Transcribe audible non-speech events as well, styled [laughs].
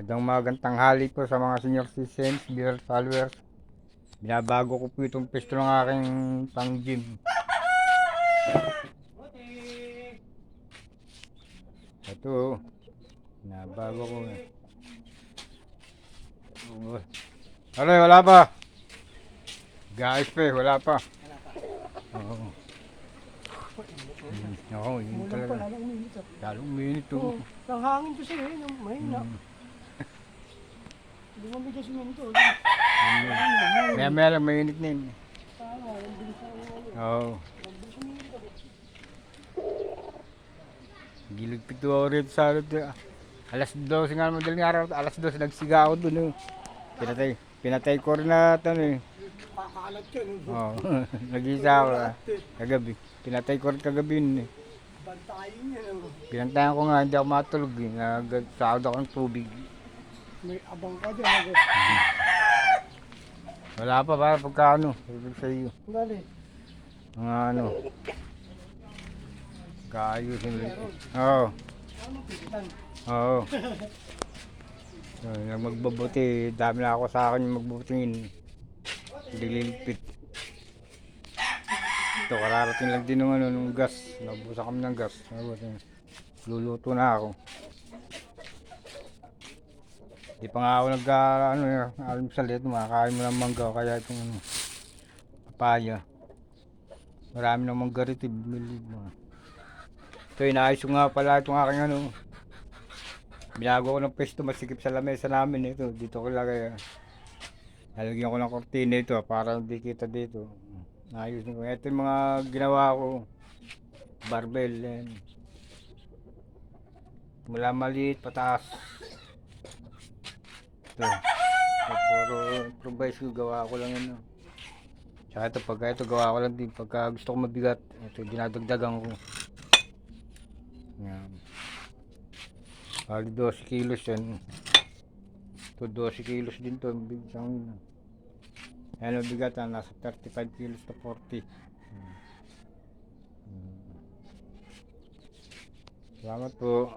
Magandang magandang tanghali po sa mga senior citizens, dear followers. Binabago ko po itong pesto ng aking pang gym. Ito, oh. binabago ko. Oh. Aray, wala pa. Guys pa eh, wala pa. Oo. Hmm, Oo, yun talaga. lalong uminit. ah. Lalong minute to. Oo, ang hangin kasi eh, nung mahina. Hmm. Hindi mo bigas yung minito. Maya maya lang mainit na yun. Oo. Ako. Gilid pito ako rito sa to. Alas 12 nga madaling araw. Alas 12 nagsiga ako dun. Oh. Pinatay. Pinatay ko rin na ito eh. Kakalat yun. Oo. [laughs] Nag-isa ako. ah. Kagabi. Pinatay ko rin kagabi yun eh. Bantayin yan. ano. Pinantayan ko nga hindi ako matulog eh. Nagsahod ako ng tubig. May abang ka dyan. Ako. [laughs] Wala pa para pagka ano. Sabi sa iyo. Dali. Mga ano. Kaayusin ulit. Oo. Ano? Oo. [laughs] Nang magbabuti, dami na ako sa akin yung magbubutingin. Dililipit. Ito, kararating lang din ng ano, ng gas. Nabusa kami ng gas. Luluto na ako. Di pa nga ako nag, ah, ano, eh, almusal ito, makakain mo ng mangga, kaya itong ano, papaya. Marami ng mangga rito, bumili mo. Ito, inaayos ko nga pala itong aking ano, Binago ko ng pwesto masikip sa lamesa namin ito. Dito ko lagay. ah. Lalagyan ko ng kortina ito ah, para hindi kita dito. Ayos ko. Ito yung mga ginawa ko. Barbell. Yan. Mula maliit pataas. Ito. Ito puro improvise ko. Gawa ko lang ah. Tsaka ito pagka ito gawa ko lang din. Pagka gusto ko mabigat. Ito dinadagdagan ko. Yan. Bali 12 kilos yan. Ito 12 kilos din to. Isang, yan ang bigat ah, nasa 35 kilos to 40. Hmm. Hmm. Salamat po.